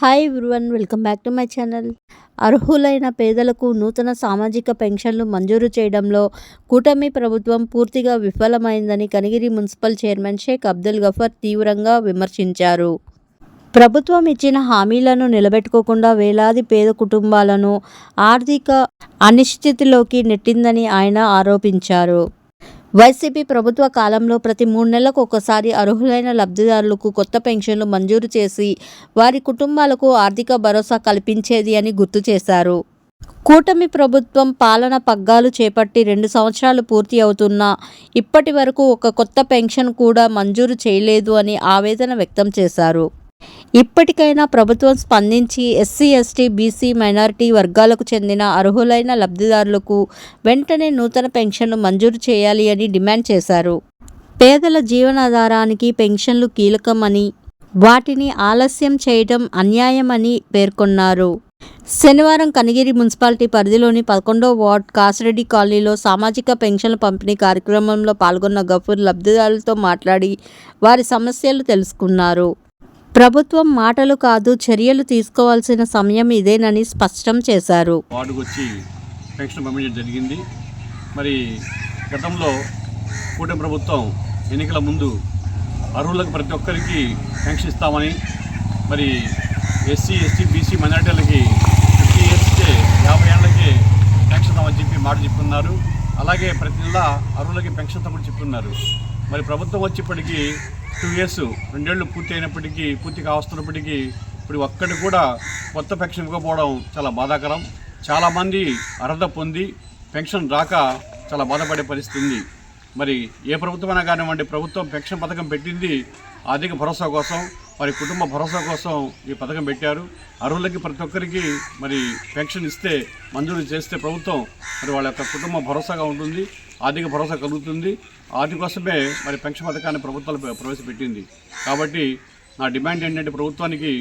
Hi everyone welcome back to my channel అర్హులైన పేదలకు నూతన సామాజిక పెన్షన్లు మంజూరు చేయడంలో కూటమి ప్రభుత్వం పూర్తిగా విఫలమైందని కనిగిరి మున్సిపల్ చైర్మన్ షేక్ అబ్దుల్ గఫర్ తీవ్రంగా విమర్శించారు. ప్రభుత్వం ఇచ్చిన హామీలను నిలబెట్టుకోకుండా వేలాది పేద కుటుంబాలను ఆర్థిక అనిశ్చితిలోకి నెట్టిందని ఆయన ఆరోపించారు. వైసీపీ ప్రభుత్వ కాలంలో ప్రతి మూడు నెలలకు ఒకసారి అర్హులైన లబ్ధిదారులకు కొత్త పెన్షన్లు మంజూరు చేసి వారి కుటుంబాలకు ఆర్థిక భరోసా కల్పించేది అని గుర్తు చేశారు. కూటమి ప్రభుత్వం పాలన పగ్గాలు చేపట్టి రెండు సంవత్సరాలు పూర్తి అవుతున్నా ఇప్పటి వరకు ఒక కొత్త పెన్షన్ కూడా మంజూరు చేయలేదు అని ఆవేదన వ్యక్తం చేశారు. ఇప్పటికైనా ప్రభుత్వం స్పందించి ఎస్సీ ఎస్టీ బీసీ మైనారిటీ వర్గాలకు చెందిన అర్హులైన లబ్ధిదారులకు వెంటనే నూతన పెన్షన్లు మంజూరు చేయాలి అని డిమాండ్ చేశారు. పేదల జీవనాధారానికి పెన్షన్లు కీలకమని వాటిని ఆలస్యం చేయడం అన్యాయమని పేర్కొన్నారు. శనివారం కనిగిరి మున్సిపాలిటీ పరిధిలోని పదకొండో వార్డ్ కాసిరెడ్డి కాలనీలో సామాజిక పెన్షన్ల పంపిణీ కార్యక్రమంలో పాల్గొన్న గఫూర్ లబ్ధిదారులతో మాట్లాడి వారి సమస్యలు తెలుసుకున్నారు. ప్రభుత్వం మాటలు కాదు చర్యలు తీసుకోవాల్సిన సమయం ఇదేనని స్పష్టం చేశారు. వార్డుకు వచ్చి పెన్షన్ పంపించడం జరిగింది. మరి గతంలో కూటమి ప్రభుత్వం ఎన్నికల ముందు అర్హులకు ప్రతి ఒక్కరికి పెన్షన్ ఇస్తామని మరి ఎస్సీ ఎస్టీ బీసీ మైనార్టీలకి ఫిఫ్టీ ఇయర్స్కే యాభై ఏళ్ళకి పెన్షన్ ఇస్తామని చెప్పి మాట చెప్పున్నారు అలాగే ప్రతి నెల అర్హులకి పెన్షన్ ఇస్తామని చెప్తున్నారు మరి ప్రభుత్వం వచ్చేప్పటికీ టూ ఇయర్స్ రెండేళ్ళు పూర్తి అయినప్పటికీ పూర్తి కావస్తున్నప్పటికీ ఇప్పుడు ఒక్కటి కూడా కొత్త పెన్షన్ ఇవ్వకపోవడం చాలా బాధాకరం. చాలామంది అర్హత పొంది పెన్షన్ రాక చాలా బాధపడే పరిస్థితి ఉంది. మరి ఏ ప్రభుత్వమైనా కానివ్వండి ప్రభుత్వం పెన్షన్ పథకం పెట్టింది ఆర్థిక భరోసా కోసం వారి కుటుంబ భరోసా కోసం ఈ పథకం పెట్టారు. అర్హులకి ప్రతి ఒక్కరికి మరి పెన్షన్ ఇస్తే మంజూరు చేస్తే ప్రభుత్వం మరి వాళ్ళ యొక్క కుటుంబ భరోసాగా ఉంటుంది. ఆర్థిక భరోసా కలుగుతుంది. అందుకోసమే మరి పెన్షన్ పథకాన్ని ప్రభుత్వాలు ప్రవేశపెట్టింది. కాబట్టి నా డిమాండ్ ఏంటంటే ప్రభుత్వానికి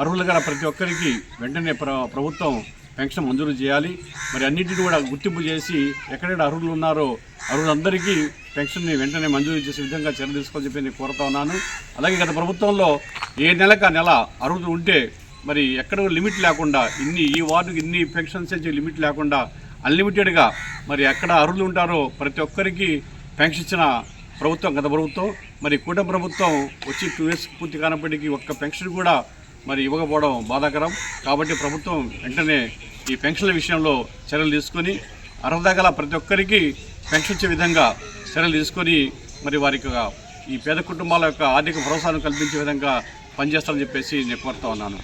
అర్హులు గల ప్రతి ఒక్కరికి వెంటనే ప్ర ప్రభుత్వం పెన్షన్ మంజూరు చేయాలి. మరి అన్నింటిని కూడా గుర్తింపు చేసి ఎక్కడెక్కడ అర్హులు ఉన్నారో అర్హులందరికీ పెన్షన్ని వెంటనే మంజూరు చేసే విధంగా చర్య తీసుకోవాలని చెప్పి నేను కోరుతా ఉన్నాను. అలాగే గత ప్రభుత్వంలో ఏ నెలకు ఆ నెల అర్హులు ఉంటే మరి ఎక్కడ లిమిట్ లేకుండా ఇన్ని ఈ వార్డుకి ఇన్ని పెన్షన్స్ లిమిట్ లేకుండా అన్లిమిటెడ్గా మరి ఎక్కడ అర్హులు ఉంటారో ప్రతి ఒక్కరికి పెన్షన్ ఇచ్చిన ప్రభుత్వం గత ప్రభుత్వం. మరి కూట ప్రభుత్వం వచ్చి టూ ఇయర్స్ పూర్తి కానప్పటికీ ఒక్క పెన్షన్ కూడా మరి ఇవ్వకపోవడం బాధాకరం. కాబట్టి ప్రభుత్వం వెంటనే ఈ పెన్షన్ల విషయంలో చర్యలు తీసుకొని అర్హత గల ప్రతి ఒక్కరికి పెన్షన్ ఇచ్చే విధంగా చర్యలు తీసుకొని మరి వారికి ఈ పేద కుటుంబాల యొక్క ఆర్థిక భరోసాను కల్పించే విధంగా పనిచేస్తారని చెప్పేసి నేను కోరుతా ఉన్నాను.